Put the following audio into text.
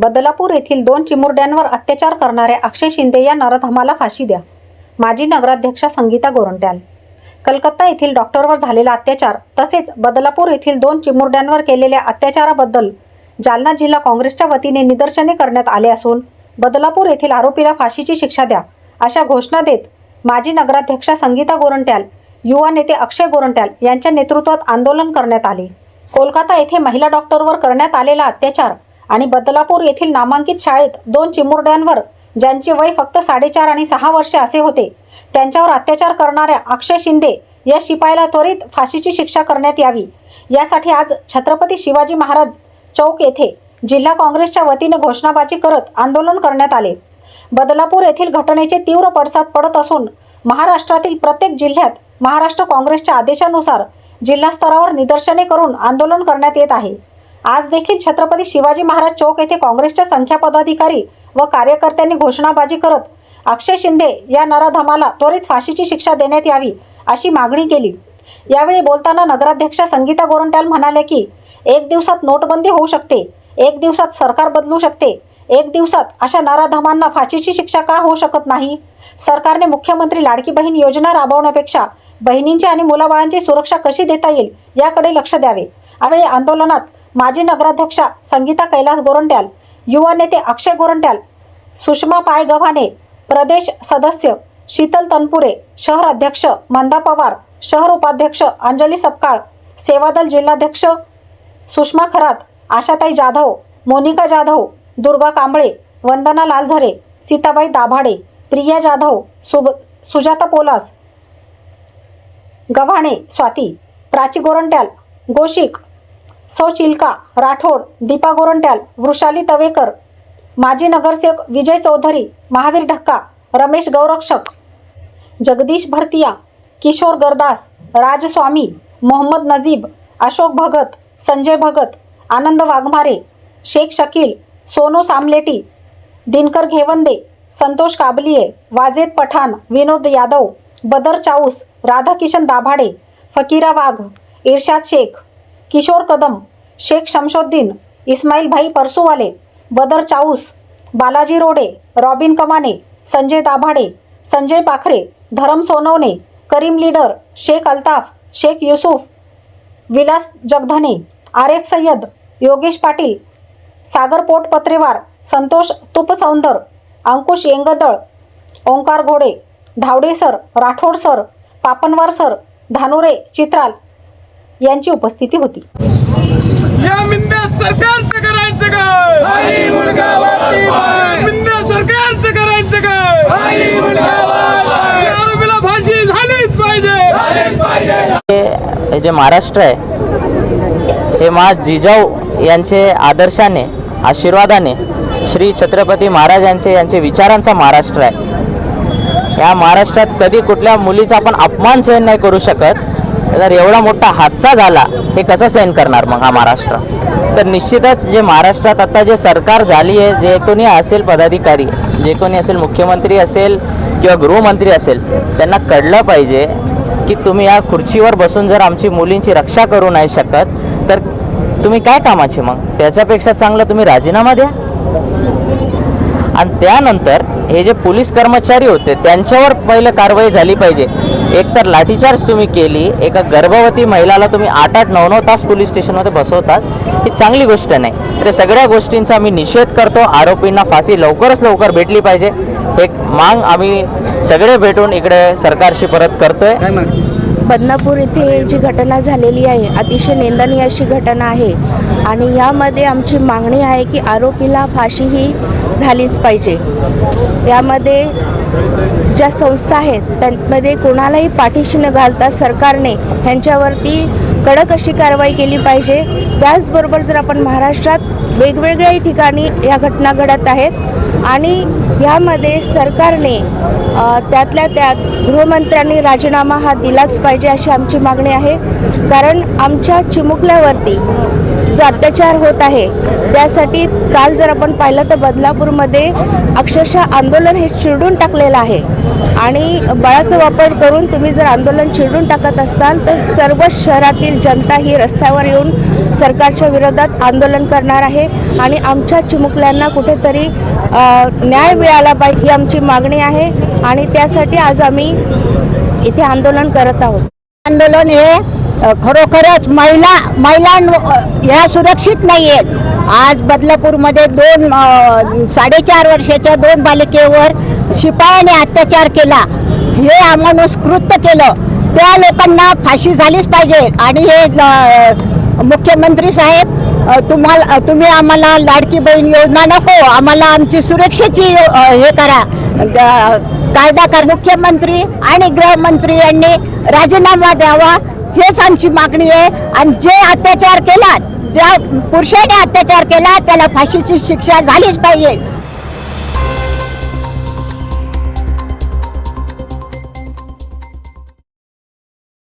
बदलापूर येथील दोन चिमुरड्यांवर अत्याचार करणाऱ्या अक्षय शिंदे या नरधमाला फाशी द्या. माजी नगराध्यक्षा संगीता गोरंट्याल. कलकत्ता येथील डॉक्टरवर झालेला अत्याचार तसेच बदलापूर येथील दोन चिमुरड्यांवर केलेल्या अत्याचाराबद्दल जालना जिल्हा काँग्रेसच्या वतीने निदर्शने करण्यात आले असून बदलापूर येथील आरोपीला फाशीची शिक्षा द्या अशा घोषणा देत माजी नगराध्यक्षा संगीता गोरंट्याल युवा नेते अक्षय गोरंट्याल यांच्या नेतृत्वात आंदोलन करण्यात आले. कोलकाता येथे महिला डॉक्टरवर करण्यात आलेला अत्याचार आणि बदलापूर येथील नामांकित शाळेत दोन चिमुरड्यांवर ज्यांचे वय फक्त साडेचार आणि सहा वर्षे असे होते त्यांच्यावर अत्याचार करणाऱ्या अक्षय शिंदे या शिपायाला त्वरित फाशीची शिक्षा करण्यात यावी. यासाठी आज छत्रपती शिवाजी महाराज चौक येथे जिल्हा काँग्रेसच्या वतीने घोषणाबाजी करत आंदोलन करण्यात आले. बदलापूर येथील घटनेचे तीव्र पडसाद पडत असून महाराष्ट्रातील प्रत्येक जिल्ह्यात महाराष्ट्र काँग्रेसच्या आदेशानुसार जिल्हा स्तरावर निदर्शने करून आंदोलन करण्यात येत आहे. आज देखील छत्रपती शिवाजी महाराज चौक येथे काँग्रेसच्या संख्या पदाधिकारी व कार्यकर्त्यांनी घोषणाबाजी करत अक्षय शिंदे या नराधमाला त्वरित फाशीची शिक्षा देण्यात यावी अशी मागणी केली. यावेळी बोलताना नगराध्यक्षा संगीता गोरंट्याल म्हणाले की एक दिवसात नोटबंदी होऊ शकते एक दिवसात सरकार बदलू शकते एक दिवसात अशा नराधमांना फाशीची शिक्षा का होऊ शकत नाही? सरकारने मुख्यमंत्री लाडकी बहीण योजना राबवण्यापेक्षा बहिणींची आणि मुलाबाळांची सुरक्षा कशी देता येईल याकडे लक्ष द्यावे. यावेळी आंदोलनात माजी नगराध्यक्षा संगीता कैलास गोरंट्याल युवा नेते अक्षय गोरंट्याल सुषमा पाय गव्हाणे प्रदेश सदस्य शीतल तनपुरे शहर अध्यक्ष मंदा पवार शहर उपाध्यक्ष अंजली सपकाळ सेवादल जिल्हाध्यक्ष सुषमा खरात आशाताई जाधव मोनिका जाधव दुर्गा कांबळे वंदना लालझरे सीताबाई दाभाडे प्रिया जाधव सुब सुजाता पोलास गव्हाणे स्वाती प्राची गोरंट्याल गोशिक सौ चिल्का राठोड दीपा गोरंट्याल वृषाली तवेकर माजी नगरसेवक विजय चौधरी महावीर ढक्का रमेश गौरक्षक जगदीश भरतिया किशोर गरदास राजस्वामी मोहम्मद नजीब अशोक भगत संजय भगत आनंद वाघमारे शेख शकील सोनू सामलेटी दिनकर घेवंदे संतोष काबलिये वाजेद पठाण विनोद यादव बदर चाऊस राधाकिशन दाभाडे फकीरा वाघ इर्शाद शेख किशोर कदम शेख शमशोद्दीन इस्माईल भाई परसुवाले बदर चाऊस बालाजी रोडे रॉबिन कमाने संजय दाभाडे संजय पाखरे धरम सोनवणे करीम लीडर शेख अल्ताफ शेख युसुफ विलास जगधने आरेफ सय्यद योगेश पाटील सागर पोट Patrewar Santosh Tupsaundar Ankush Yengdal Omkar Ghode Dhawade sir Rathod sir Papanwar sir Dhanure Chitral यांची उपस्थिती होती. या मिंद्या सरकारचं करायचं काय मिंद्या सरकारचं करायचं काय या आरोपीला फाशी झालीच पाहिजे. हे जे महाराष्ट्र आहे हे मा जिजाऊ यांचे आदर्शाने आशीर्वादाने श्री छत्रपती महाराजांचे यांचे विचारांचा महाराष्ट्र आहे. या महाराष्ट्रात कधी कुठल्या मुलीचा आपण अपमान सहन नाही करू शकत. जर एवढा मोठा हादसा झाला हे कसं सहन करणार मग हा महाराष्ट्र? तर निश्चितच जे महाराष्ट्रात आता जे सरकार झाली आहे जे कोणी असेल पदाधिकारी जे कोणी असेल मुख्यमंत्री असेल किंवा गृहमंत्री असेल त्यांना कळलं पाहिजे की तुम्ही या खुर्चीवर बसून जर आमची मुलींची रक्षा करू नाही शकत तर तुम्ही काय कामाचे मग? त्याच्यापेक्षा चांगलं तुम्ही राजीनामा द्या. आणि त्यानंतर हे जे पोलीस कर्मचारी होते त्यांच्यावर पहिलं कारवाई झाली पाहिजे. एकतर लाठीचार्ज तुम्ही केली एका गर्भवती महिलाला तुम्ही आठ आठ नऊ नऊ तास पोलीस स्टेशनमध्ये बसवतात ही चांगली गोष्ट नाही. तर सगळ्या गोष्टींचा मी निषेध करतो आरोपींना फाशी लवकरच लवकर भेटली पाहिजे. एक मांग आम्ही सगळे भेटून इकडे सरकारशी परत करतोय. बदनापूर येथे जी घटना झालेली आहे अतिशय निंदनीय अशी घटना आहे. आणि यामध्ये आमची मागणी आहे की आरोपीला फाशी ही झालीच पाहिजे. यामध्ये ज्या संस्था आहेत त्यांमध्ये कोणालाही पाठीशी न घालता सरकारने ह्यांच्यावरती कडक अशी कारवाई केली पाहिजे. त्याचबरोबर जर आपण महाराष्ट्रात वेगवेगळ्या ठिकाणी या घटना घडत आहेत आणि यामध्ये सरकारने त्यातल्या त्यात गृहमंत्र्यांनी राजीनामा हा दिलाच पाहिजे अशी आमची मागणी आहे. कारण आमच्या चिमुकल्यावरती जो अत्याचार होत आहे त्यासाठी काल जर आपण पाहिलं तर बदलापूरमध्ये अक्षरशः आंदोलन हे चिरडून टाकलेलं आहे. आणि बळाचा वापर करून तुम्ही जर आंदोलन चिरडून टाकत असाल तर सर्व शहरातील जनता ही रस्त्यावर येऊन सरकारच्या विरोधात आंदोलन करणार आहे. आणि आमच्या चिमुकल्यांना कुठेतरी न्याय मिळाला पाहिजे ही आमची मागणी आहे. आणि त्यासाठी आज आम्ही इथे आंदोलन करत आहोत. आंदोलन हे खरोखरच महिला महिला ह्या सुरक्षित नाही आहेत आज बदलापूरमध्ये दोन साडेचार वर्षाच्या दोन बालिकेवर शिपायाने अत्याचार केला. हे अमानुष कृत्य केलं. त्या लोकांना फाशी झालीच पाहिजे. आणि हे मुख्यमंत्री साहेब तुम्हाला तुम्ही आम्हाला लाडकी बहीण योजना नको. आम्हाला आमची सुरक्षेची हे करा. कायदा कर. मुख्यमंत्री आणि गृहमंत्री यांनी राजीनामा द्यावा. हेच आमची मागणी आहे. आणि जे अत्याचार केला ज्या पुरुषाने अत्याचार केला त्याला फाशीची शिक्षा झालीच पाहिजे.